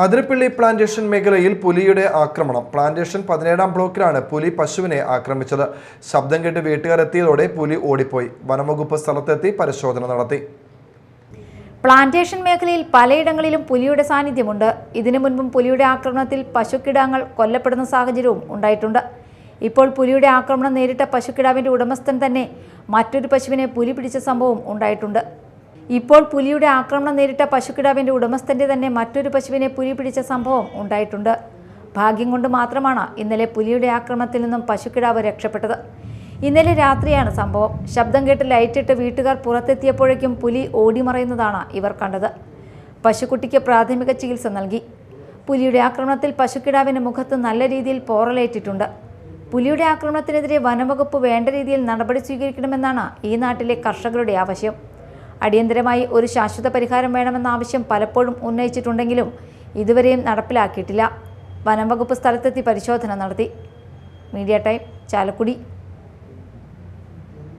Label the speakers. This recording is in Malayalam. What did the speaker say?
Speaker 1: അതിരപ്പള്ളി പ്ലാന്റേഷൻ മേഖലയിൽ പുലിയുടെ ആക്രമണം. പ്ലാന്റേഷൻ പതിനേഴാം ബ്ലോക്കിലാണ് പുലി പശുവിനെ ആക്രമിച്ചത്. ശബ്ദം കേട്ട് വീട്ടുകാരെത്തിയതോടെ പുലി ഓടിപ്പോയി. വനംവകുപ്പ് സ്ഥലത്തെത്തി പരിശോധന നടത്തി.
Speaker 2: പ്ലാന്റേഷൻ മേഖലയിൽ പലയിടങ്ങളിലും പുലിയുടെ സാന്നിധ്യമുണ്ട്. ഇതിനു മുൻപും പുലിയുടെ ആക്രമണത്തിൽ പശുക്കിടാങ്ങൾ കൊല്ലപ്പെടുന്ന സാഹചര്യവും ഉണ്ടായിട്ടുണ്ട്. ഇപ്പോൾ പുലിയുടെ ആക്രമണം നേരിട്ട പശുക്കിടാവിന്റെ ഉടമസ്ഥൻ തന്നെ മറ്റൊരു പശുവിനെ പുലി പിടിച്ച സംഭവം ഉണ്ടായിട്ടുണ്ട്. ഇപ്പോൾ പുലിയുടെ ആക്രമണം നേരിട്ട പശുക്കിടാവിന്റെ ഉടമസ്ഥന്റെ തന്നെ മറ്റൊരു പശുവിനെ പുലി പിടിച്ച സംഭവം ഉണ്ടായിട്ടുണ്ട്. ഭാഗ്യം കൊണ്ട് മാത്രമാണ് ഇന്നലെ പുലിയുടെ ആക്രമണത്തിൽ നിന്നും പശുക്കിടാവ് രക്ഷപ്പെട്ടത്. ഇന്നലെ രാത്രിയാണ് സംഭവം. ശബ്ദം കേട്ട് ലൈറ്റിട്ട് വീട്ടുകാർ പുറത്തെത്തിയപ്പോഴേക്കും പുലി ഓടിമറയുന്നതാണ് ഇവർ കണ്ടത്. പശുക്കുട്ടിക്ക് പ്രാഥമിക ചികിത്സ നൽകി. പുലിയുടെ ആക്രമണത്തിൽ പശുക്കിടാവിന്റെ മുഖത്ത് നല്ല രീതിയിൽ പോറലേറ്റിട്ടുണ്ട്. പുലിയുടെ ആക്രമണത്തിനെതിരെ വനംവകുപ്പ് വേണ്ട രീതിയിൽ നടപടി സ്വീകരിക്കണമെന്നാണ് ഈ നാട്ടിലെ കർഷകരുടെ ആവശ്യം. അടിയന്തരമായി ഒരു ശാശ്വത പരിഹാരം വേണമെന്ന ആവശ്യം പലപ്പോഴും ഉന്നയിച്ചിട്ടുണ്ടെങ്കിലും ഇതുവരെയും നടപ്പിലാക്കിയിട്ടില്ല. വനംവകുപ്പ് സ്ഥലത്തെത്തി പരിശോധന നടത്തി. Media time Chalakudy.